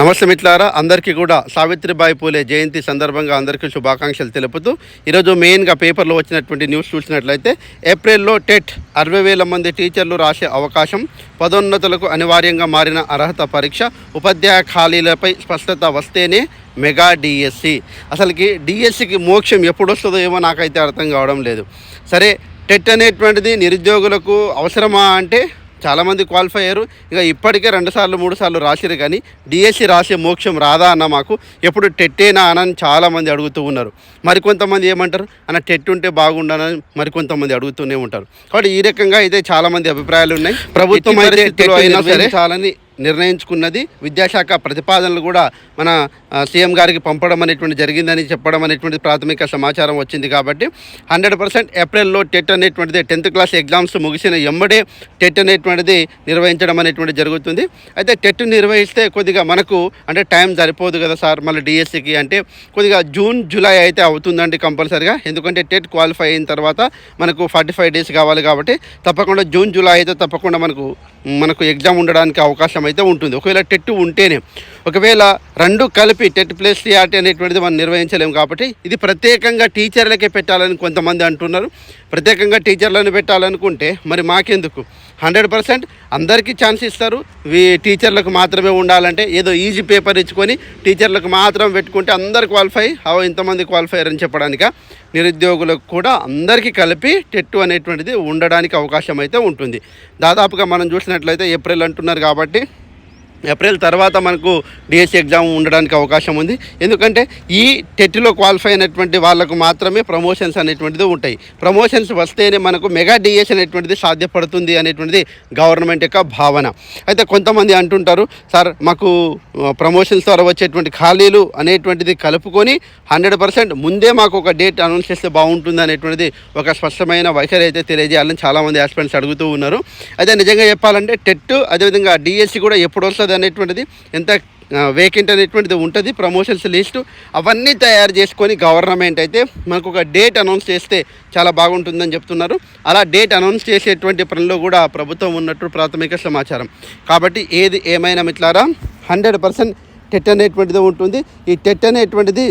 నమస్తే మిత్రులారా అందరికీ కూడా సావిత్రిబాయి పూలే జయంతి సందర్భంగా అందరికీ శుభాకాంక్షలు తెలుపుతూ ఈరోజు మెయిన్గా పేపర్లో వచ్చినటువంటి న్యూస్ చూసినట్లయితే ఏప్రిల్లో టెట్ అరవై వేల మంది టీచర్లు రాసే అవకాశం పదోన్నతులకు అనివార్యంగా మారిన అర్హత పరీక్ష ఉపాధ్యాయ ఖాళీలపై స్పష్టత వస్తేనే మెగా డిఎస్సి. అసలుకి డిఎస్సికి మోక్షం ఎప్పుడు వస్తుందో ఏమో నాకైతే అర్థం కావడం లేదు. సరే టెట్ అనేటువంటిది నిరుద్యోగులకు అవసరమా అంటే చాలామంది క్వాలిఫై అయ్యారు. ఇక ఇప్పటికే రెండు సార్లు మూడు సార్లు రాసిరు కానీ డిఎస్సి రాసే మోక్షం రాదా అన్న మాకు ఎప్పుడు టెట్టేనా అని చాలామంది అడుగుతూ ఉన్నారు. మరికొంతమంది ఏమంటారు? అన్న టెట్ ఉంటే బాగుండనని మరికొంతమంది అడుగుతూనే ఉంటారు. కాబట్టి ఈ రకంగా అయితే చాలామంది అభిప్రాయాలు ఉన్నాయి. ప్రభుత్వం అయితే అయినా సరే చాలని నిర్ణయించుకున్నది. విద్యాశాఖ ప్రతిపాదనలు కూడా మన సీఎం గారికి పంపడం అనేటువంటి జరిగిందని చెప్పడం అనేటువంటి ప్రాథమిక సమాచారం వచ్చింది కాబట్టి హండ్రెడ్ పర్సెంట్ ఏప్రిల్లో టెట్ అనేటువంటిది టెన్త్ క్లాస్ ఎగ్జామ్స్ ముగిసిన ఎమ్మడే టెట్ అనేటువంటిది నిర్వహించడం అనేటువంటి జరుగుతుంది. అయితే టెట్ నిర్వహిస్తే కొద్దిగా మనకు అంటే టైం సరిపోదు కదా సార్ మళ్ళీ డిఎస్సికి అంటే కొద్దిగా జూన్ జూలై అయితే అవుతుందండి కంపల్సరిగా. ఎందుకంటే టెట్ క్వాలిఫై అయిన తర్వాత మనకు ఫార్టీ ఫైవ్ డేస్ కావాలి కాబట్టి తప్పకుండా జూన్ జూలై అయితే తప్పకుండా మనకు మనకు ఎగ్జామ్ ఉండడానికి అవకాశం అయితే ఉంటుంది. ఒకవేళ టెట్టు ఉంటేనే ఒకవేళ రెండు కలిపి టెట్ ప్లస్ టీఆర్టీ అనేటువంటిది మనం నిర్వహించలేము కాబట్టి ఇది ప్రత్యేకంగా టీచర్లకే పెట్టాలని కొంతమంది అంటున్నారు. ప్రత్యేకంగా టీచర్లను పెట్టాలనుకుంటే మరి మాకెందుకు? హండ్రెడ్ పర్సెంట్ అందరికీ ఛాన్స్ ఇస్తారు. వీ టీచర్లకు మాత్రమే ఉండాలంటే ఏదో ఈజీ పేపర్ ఇచ్చుకొని టీచర్లకు మాత్రం పెట్టుకుంటే అందరు క్వాలిఫై అవో ఇంతమంది క్వాలిఫై అని చెప్పడానిక? నిరుద్యోగులకు కూడా అందరికీ కలిపి టెట్టు అనేటువంటిది ఉండడానికి అవకాశం అయితే ఉంటుంది. దాదాపుగా మనం చూసినట్లయితే ఏప్రిల్ అంటున్నారు కాబట్టి ఏప్రిల్ తర్వాత మనకు డిఎస్సి ఎగ్జామ్ ఉండడానికి అవకాశం ఉంది. ఎందుకంటే ఈ టెట్లో క్వాలిఫై అయినటువంటి వాళ్ళకు మాత్రమే ప్రమోషన్స్ అనేటువంటిది ఉంటాయి. ప్రమోషన్స్ వస్తేనే మనకు మెగా డిఎస్ అనేటువంటిది సాధ్యపడుతుంది అనేటువంటిది గవర్నమెంట్ యొక్క భావన. అయితే కొంతమంది అంటుంటారు సార్ మాకు ప్రమోషన్స్ ద్వారా వచ్చేటువంటి ఖాళీలు అనేటువంటిది కలుపుకొని హండ్రెడ్ పర్సెంట్ ముందే మాకు ఒక డేట్ అనౌన్స్ చేస్తే బాగుంటుంది అనేటువంటిది ఒక స్పష్టమైన వైఖరి అయితే తెలియజేయాలని చాలామంది ఆస్పిరెంట్స్ అడుగుతూ ఉన్నారు. అయితే నిజంగా చెప్పాలంటే టెట్ అదేవిధంగా డిఎస్సి కూడా ఎప్పుడు వస్తుంది అనేటువంటిది ఎంత వేకెంట్ అనేటువంటిది ఉంటుంది ప్రమోషన్స్ లిస్టు అవన్నీ తయారు చేసుకొని గవర్నమెంట్ అయితే మనకు ఒక డేట్ అనౌన్స్ చేస్తే చాలా బాగుంటుందని చెప్తున్నారు. అలా డేట్ అనౌన్స్ చేసేటువంటి పనిలో కూడా ప్రభుత్వం ఉన్నట్టు ప్రాథమిక సమాచారం. కాబట్టి ఏది ఏమైనా మిట్లారా హండ్రెడ్ పర్సెంట్ టెట్ అనేటువంటిది ఉంటుంది. ఈ టెట్ అనేటువంటిది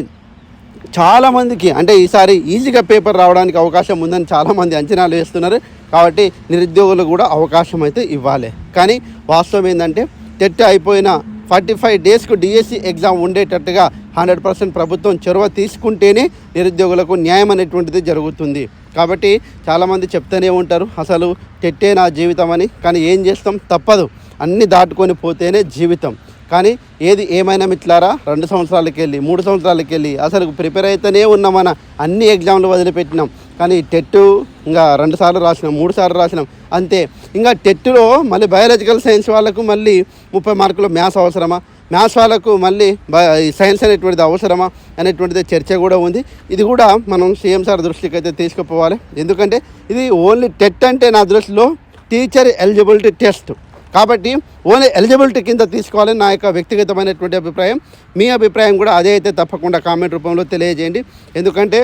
చాలామందికి అంటే ఈసారి ఈజీగా పేపర్ రావడానికి అవకాశం ఉందని చాలామంది అంచనాలు వేస్తున్నారు. కాబట్టి నిరుద్యోగులు కూడా అవకాశం అయితే ఇవ్వాలి. కానీ వాస్తవం ఏంటంటే టెట్ అయిపోయిన ఫార్టీ ఫైవ్ డేస్కు డిఎస్సి ఎగ్జామ్ ఉండేటట్టుగా హండ్రెడ్ పర్సెంట్ ప్రభుత్వం చొరవ తీసుకుంటేనే నిరుద్యోగులకు న్యాయం అనేటువంటిది జరుగుతుంది. కాబట్టి చాలామంది చెప్తూనే ఉంటారు అసలు టెట్టే నా జీవితం అని. కానీ ఏం చేస్తాం? తప్పదు. అన్నీ దాటుకొని పోతేనే జీవితం. కానీ ఏది ఏమైనా మిట్లారా రెండు సంవత్సరాలకి వెళ్ళి మూడు సంవత్సరాలకి వెళ్ళి అసలు ప్రిపేర్ అయితేనే ఉన్నాం మన అన్ని ఎగ్జామ్లు వదిలిపెట్టినాం. కానీ టెట్ ఇంకా రెండు సార్లు రాసినాం మూడు సార్లు రాసినాం. అంతే. ఇంకా టెట్లో మళ్ళీ బయాలజికల్ సైన్స్ వాళ్ళకు మళ్ళీ ముప్పై మార్కులు మ్యాథ్స్ అవసరమా? మ్యాథ్స్ వాళ్ళకు మళ్ళీ సైన్స్ అనేటువంటిది అవసరమా? అనేటువంటిది చర్చ కూడా ఉంది. ఇది కూడా మనం సీఎం సార్ దృష్టికి అయితే తీసుకుపోవాలి. ఎందుకంటే ఇది ఓన్లీ టెట్ అంటే నా దృష్టిలో టీచర్ ఎలిజిబిలిటీ టెస్ట్. కాబట్టి ఓన్లీ ఎలిజిబిలిటీ కింద తీసుకోవాలని నా యొక్క వ్యక్తిగతమైనటువంటి అభిప్రాయం. మీ అభిప్రాయం కూడా అదే అయితే తప్పకుండా కామెంట్ రూపంలో తెలియజేయండి. ఎందుకంటే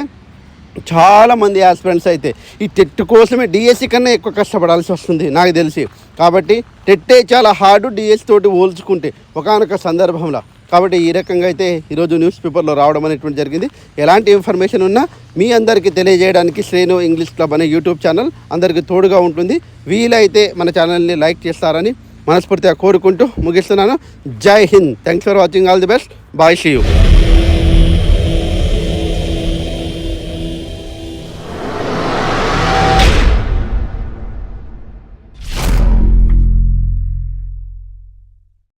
చాలామంది ఆస్పిరెంట్స్ అయితే ఈ టెట్ కోసమే డిఎస్సి కన్నా ఎక్కువ కష్టపడాల్సి వస్తుంది నాకు తెలిసి. కాబట్టి టెట్టే చాలా హార్డ్ డిఎస్సి తోటి పోల్చుకుంటే ఒకనొక సందర్భంలో కాబట్టి ఈ రకంగా అయితే ఈరోజు న్యూస్ పేపర్లో రావడం అనేటువంటి జరిగింది. ఎలాంటి ఇన్ఫర్మేషన్ ఉన్నా మీ అందరికీ తెలియజేయడానికి శ్రేణు ఇంగ్లీష్ క్లబ్ అనే యూట్యూబ్ ఛానల్ అందరికీ తోడుగా ఉంటుంది. వీలైతే మన ఛానల్ని లైక్ చేస్తారని మనస్ఫూర్తిగా కోరుకుంటూ ముగిస్తున్నాను. జై Hind. Thanks for watching all the best bye see you